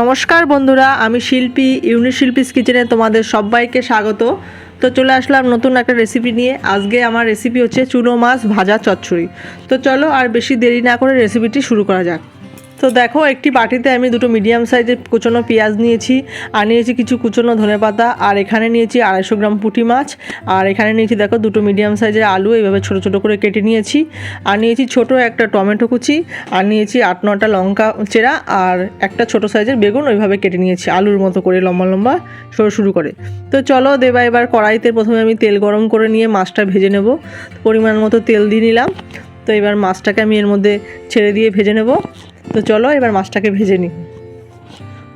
নমস্কার বন্ধুরা, আমি শিল্পী ইউনিট শিল্পীস কিচেনে তোমাদের সবাইকে স্বাগত। তো চলে আসলাম নতুন একটা রেসিপি নিয়ে। আজকে আমার রেসিপি হচ্ছে চুনো মাছ ভাজা চচ্চড়ি। তো চলো আর বেশি দেরি না করে রেসিপিটি শুরু করা যাক। তো দেখো, একটি বাটিতে আমি দুটো মিডিয়াম সাইজের কুচনো পেঁয়াজ নিয়েছি, আর নিয়েছি কিছু কুচনো ধনেপাতা আর এখানে নিয়েছি আড়াইশো গ্রাম পুঁটি মাছ, আর এখানে নিয়েছি দেখো দুটো মিডিয়াম সাইজের আলু এইভাবে ছোটো ছোটো করে কেটে নিয়েছি, আর নিয়েছি ছোট একটা টমেটো কুচি, আর নিয়েছি আট নটা লঙ্কা চেরা, আর একটা ছোট সাইজের বেগুন, ওইভাবে কেটে নিয়েছি, আলুর মতো করে লম্বা লম্বা সরু শুরু করে। তো চলো, দেবা এবার কড়াইতে প্রথমে আমি তেল গরম করে নিয়ে মাছটা ভেজে নেব। পরিমাণ মতো তেল দিয়ে নিলাম। তো এবার মাছটাকে আমি এর মধ্যে ছেড়ে দিয়ে ভেজে নেব। তো চলো এবার মাছটাকে ভেজে নিই।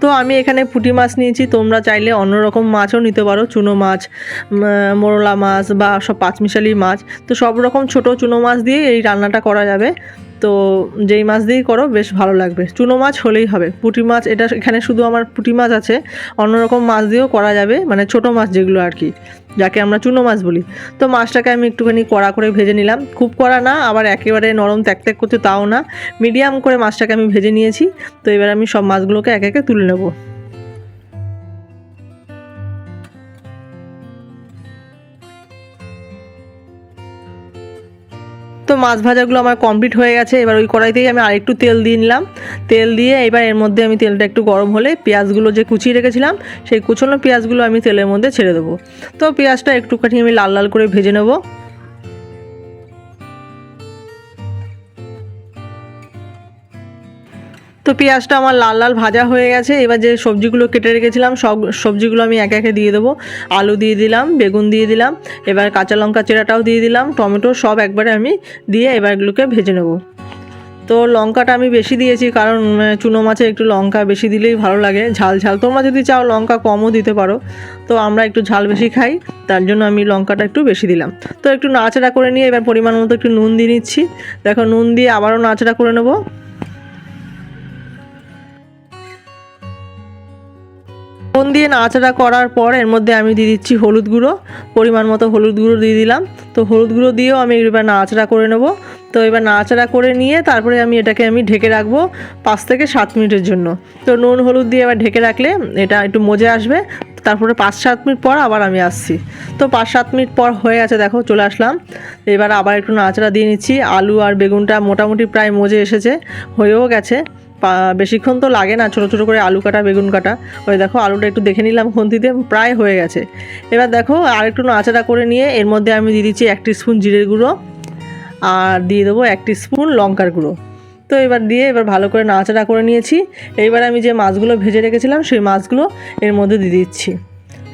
তো আমি এখানে পুঁটি মাছ নিয়েছি, তোমরা চাইলে অন্যরকম মাছও নিতে পারো, চুনো মাছ মোরলা মাছ বা সব পাঁচমিশালি মাছ। তো সব রকম ছোটো চুনো মাছ দিয়ে এই রান্নাটা করা যাবে। তো যেই মাছ দিয়েই করো, বেশ ভালো লাগবে। চুনো মাছ হলেই হবে। পুঁটি মাছ, এটা এখানে শুধু আমার পুঁটি মাছ আছে অন্য রকম মাছ দিয়েও করা যাবে মানে ছোট মাছ যেগুলো আর কি, যাকে আমরা চুনো মাছ বলি। তো মাছটাকে আমি একটুখানি কড়া করে ভেজে নিলাম। খুব কড়া না, আবার একেবারে নরম ত্যাক ত্যাক করতে, তাও না। মিডিয়াম করে মাছটাকে আমি ভেজে নিয়েছি। তো এবার আমি সব মাছগুলোকে একে একে তুলে নেব। মাছ ভাজাগুলো আমার কমপ্লিট হয়ে গেছে। এবার ওই কড়াইতেই আমি আরেকটু তেল দিয়ে নিলাম। তেল দিয়ে এবার এর মধ্যে আমি তেলটা একটু গরম হলে পেঁয়াজগুলো যে কুচিয়ে রেখেছিলাম, সেই কুচনো পেঁয়াজগুলো আমি তেলের মধ্যে ছেড়ে দেবো। তো পেঁয়াজটা একটুখানি আমি লাল লাল করে ভেজে নেব। তো পেঁয়াজটা আমার লাল লাল ভাজা হয়ে গেছে। এবার যে সবজিগুলো কেটে রেখেছিলাম, সব সবজিগুলো আমি একে একে দিয়ে দেবো। আলু দিয়ে দিলাম, বেগুন দিয়ে দিলাম, এবার কাঁচা লঙ্কা চেরাটাও দিয়ে দিলাম, টমেটো সব একবারে আমি দিয়ে এবার এগুলোকে ভেজে নেব। তো লঙ্কাটা আমি বেশি দিয়েছি কারণ চুনো মাছে একটু লঙ্কা বেশি দিলেই ভালো লাগে, ঝাল ঝাল। তোমরা যদি চাও লঙ্কা কমও দিতে পারো, তো আমরা একটু ঝাল বেশি খাই, তার জন্য আমি লঙ্কাটা একটু বেশি দিলাম। তো একটু নাড়াচাড়া করে নিয়ে এবার পরিমাণ মতো একটু নুন দিয়ে নিচ্ছি। দেখো নুন দিয়ে আবারও নাড়াচাড়া করে নেব। ফোন দিয়ে নাড়াচাড়া করার পর এর মধ্যে আমি দিয়ে দিচ্ছি হলুদ গুঁড়ো, পরিমাণ মতো হলুদ গুঁড়ো দিয়ে দিলাম। তো হলুদ গুঁড়ো দিয়েও আমি এবার নাড়াচাড়া করে নেব। তো এবার নাড়াচাড়া করে নিয়ে তারপরে আমি এটাকে আমি ঢেকে রাখব পাঁচ থেকে সাত মিনিটের জন্য। তো নুন, হলুদ দিয়ে এবার ঢেকে রাখলে এটা একটু মজে আসবে। তারপরে পাঁচ সাত মিনিট পর আবার আমি আসছি। তো পাঁচ সাত মিনিট পর হয়ে গেছে দেখো চলে আসলাম। এবার আবার একটু নাড়াচাড়া দিয়ে নিচ্ছি। আলু আর বেগুনটা মোটামুটি প্রায় মজে এসেছে, হয়েও গেছে। বেশিক্ষণ তো লাগে না, ছোটো ছোটো করে আলু কাটা, বেগুন কাটা। ওই দেখো, আলুটা একটু দেখে নিলাম খুন্তিতে প্রায় হয়ে গেছে। এবার দেখো আর একটু নাড়াচাড়া করে নিয়ে, এর মধ্যে আমি দিয়ে দিচ্ছি এক স্পুন জিরের গুঁড়ো, আর দিয়ে দেবো এক স্পুন লঙ্কার গুঁড়ো। তো এবার দিয়ে এবার ভালো করে নাড়াচাড়া করে নিয়েছি। এইবার আমি যে মাছগুলো ভেজে রেখেছিলাম, সেই মাছগুলো এর মধ্যে দিয়ে দিচ্ছি।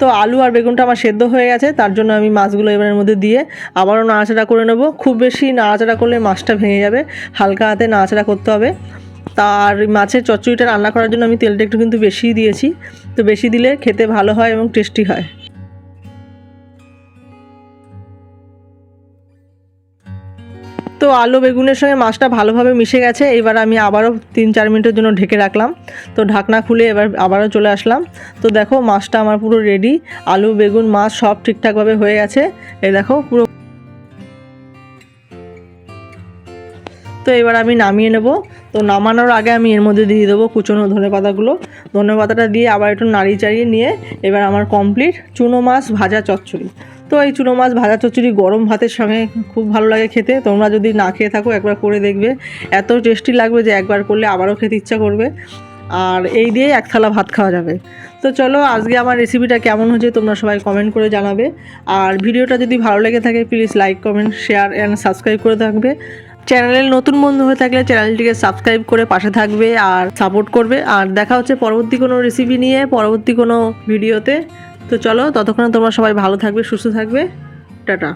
তো আলু আর বেগুনটা আমার সেদ্ধ হয়ে গেছে, তার জন্য আমি মাছগুলো এবারের মধ্যে দিয়ে আবারও নাড়াচাড়া করে নেব। খুব বেশি নাড়াচাড়া করলে মাছটা ভেঙে যাবে, হালকা হাতে নাড়াচাড়া করতে হবে। তার মাছের চচ্চড়িটা রান্না করার জন্য আমি তেলটা একটু কিন্তু বেশিই দিয়েছি। তো বেশি দিলে খেতে ভালো হয় এবং টেস্টি হয়। তো আলু বেগুনের সঙ্গে মাছটা ভালোভাবে মিশে গেছে। এবার আমি আবারও তিন চার মিনিটের জন্য ঢেকে রাখলাম। তো ঢাকনা খুলে এবার আবারও চলে আসলাম। তো দেখো মাছটা আমার পুরো রেডি আলু, বেগুন, মাছ সব ঠিকঠাকভাবে হয়ে গেছে। এই দেখো পুরো তো এবার আমি নামিয়ে নেব। তো নামানোর আগে আমি এর মধ্যে দিয়ে দেবো কুচনো ধনে পাতাগুলো। ধনে পাতাটা দিয়ে আবার একটু নাড়িয়ে চাড়িয়ে নিয়ে এবার আমার কমপ্লিট চুনো মাছ ভাজা চচ্চড়ি। তো এই চুনো মাছ ভাজা চচ্চড়ি গরম ভাতের সঙ্গে খুব ভালো লাগে খেতে। তোমরা যদি না খেয়ে থাকো, একবার করে দেখবে। এত টেস্টি লাগবে যে একবার করলে আবারও খেতে ইচ্ছা করবে। আর এই দিয়ে এক থালা ভাত খাওয়া যাবে। তো চলো, আজকে আমার রেসিপিটা কেমন হয়েছে তোমরা সবাই কমেন্ট করে জানাবে। আর ভিডিওটা যদি ভালো লেগে থাকে please like comment share and subscribe করে থাকবে। চ্যানেলের নতুন বন্ধু হয়ে থাকলে চ্যানেলটিকে সাবস্ক্রাইব করে পাশে থাকবে আর সাপোর্ট করবে। আর দেখা হচ্ছে পরবর্তী কোনো রেসিপি নিয়ে, পরবর্তী কোনো ভিডিওতে। তো চলো, ততক্ষণে তোমরা সবাই ভালো থাকবে, সুস্থ থাকবে। টাটা।